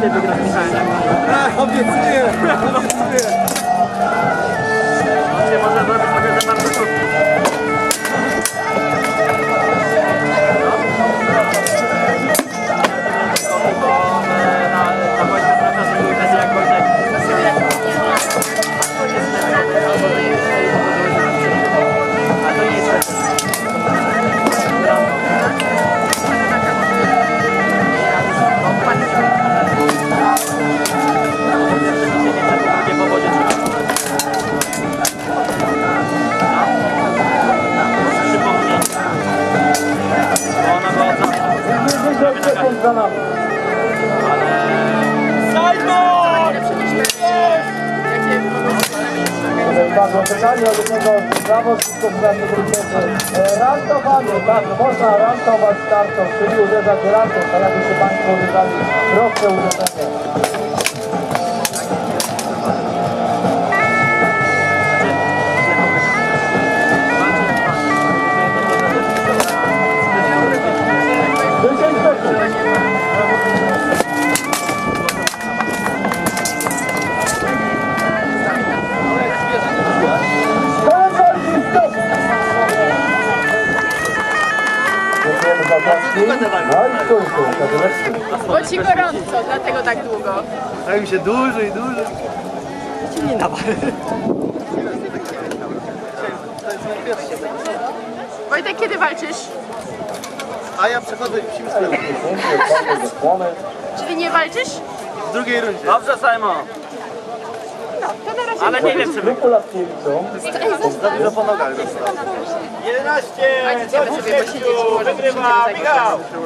dzisiaj. Obiecuję, obiecuję. E, rantowanie, tak, można rantować startą, czyli uderzać rantą. Teraz się Państwo wybrali roczne uderzenie. Dziękujemy za oklaski. No i. Bo ci gorąco, dlatego tak długo. Tak mi się dłużej, dłużej. Wojtek, kiedy walczysz? A ja przechodzę w siłę Dziękuję, bardzo zasłony. Czyli nie walczysz? w drugiej rundzie. Dobrze, Simon. To na razie. Ale nie wiem, czy Grupu Latkiewicą. Za dużo po nogach dostał. 11 Chodźcie sobie posiedzieć, może wygrywa Michał.